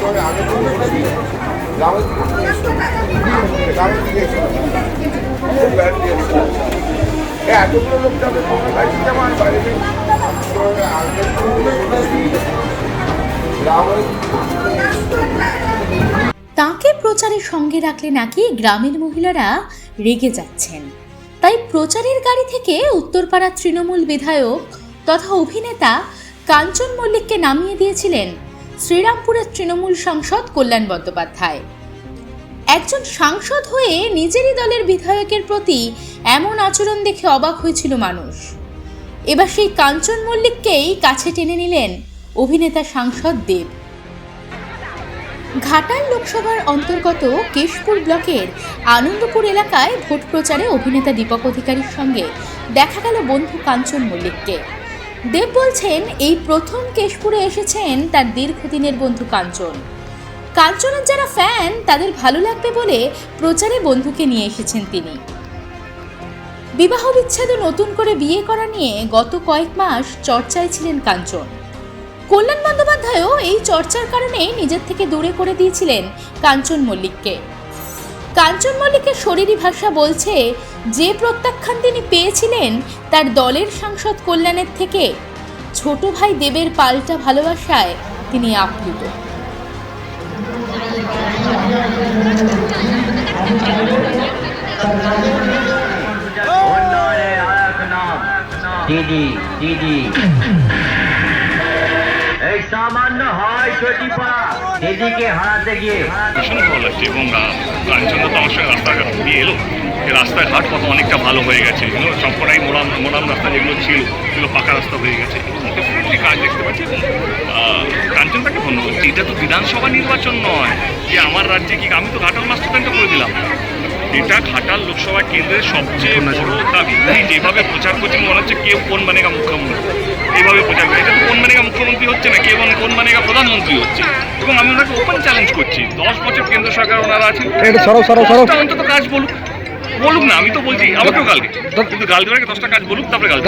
করে আগে তাকে প্রচারের সঙ্গে রাখলে নাকি গ্রামের মহিলারা রেগে যাচ্ছেন। তাই প্রচারের গাড়ি থেকে উত্তরপাড়া তৃণমূল বিধায়ক তথা অভিনেতা কাঞ্চন মল্লিককে নামিয়ে দিয়েছিলেন শ্রীরামপুরের তৃণমূল সাংসদ কল্যাণ বন্দ্যোপাধ্যায়। একজন সাংসদ হয়ে নিজেরই দলের বিধায়কের প্রতি এমন আচরণ দেখে অবাক হয়েছিল মানুষ। এবার সেই কাঞ্চন মল্লিককেই কাছে টেনে নিলেন অভিনেতা সাংসদ দেব। ঘাটাল লোকসভার অন্তর্গত কেশপুর ব্লকের আনন্দপুর এলাকায় ভোট প্রচারে অভিনেতা দীপক অধিকারীর সঙ্গে দেখা গেল বন্ধু কাঞ্চন মল্লিককে। দেব বলছেন, এই প্রথম কেশপুরে এসেছেন তার দীর্ঘদিনের বন্ধু কাঞ্চন। কাঞ্চনের যারা ফ্যান তাদের ভালো লাগবে বলে প্রচারে বন্ধুকে নিয়ে এসেছেন তিনি। বিবাহ বিচ্ছেদ নতুন করে বিয়ে করা নিয়ে গত কয়েক মাস চর্চায় ছিলেন কাঞ্চন। কল্যাণ বন্দ্যোপাধ্যায়ও এই চর্চার কারণে নিজের থেকে দূরে করে দিয়েছিলেন কাঞ্চন মল্লিককে। কাঞ্চন মল্লিকের শরীরী ভাষা বলছে যে প্রত্যাখ্যান তিনি পেয়েছিলেন তার দলের সাংসদ কল্যাণের থেকে। ছোট ভাই দেবের পাল্টা ভালোবাসায় তিনি আপ্লুত। দিদি দিদি। এই সামান্য হয় দিদিকে হারাতে গিয়ে। ভীষণ ভালো লাগছে এবং আহ, কাঞ্চন তো রাস্তাঘাট। দিয়ে এলো রাস্তাঘাট কত অনেকটা ভালো হয়ে গেছে। সবকটাই মোরাম মোরাম রাস্তা যেগুলো ছিল সেগুলো পাকা রাস্তা হয়ে গেছে। ডেফিনেটলি কাজ দেখতে পাচ্ছি এবং আহ, কাঞ্চন তাকে ধন্যবাদ। এটা তো বিধানসভা নির্বাচন নয়। যে আমার রাজ্যে কি আমি তো ঘাটাল মাস্টার এটা ঘাটাল লোকসভা কেন্দ্রের সবচেয়ে বড় দাবি। এই যেভাবে প্রচার করছে মনে হচ্ছে কেউ কোন মানেগা মুখ্যমন্ত্রী? এইভাবে প্রচার করে। এটা কোন মানেগা মুখ্যমন্ত্রী হচ্ছে না কেউ কোন মানেগা প্রধানমন্ত্রী হচ্ছে? এবং আমি ওনাকে ওপেন চ্যালেঞ্জ করছি। দশ বছর কেন্দ্র সরকার ওনারা আছেন। অন্তত কাজ বলুক। বলুক না আমি তো বলছি আমাকেও গাল দিই কিন্তু গাল দেওয়ার আগে দশটা কাজ বলুক তারপরে গাল।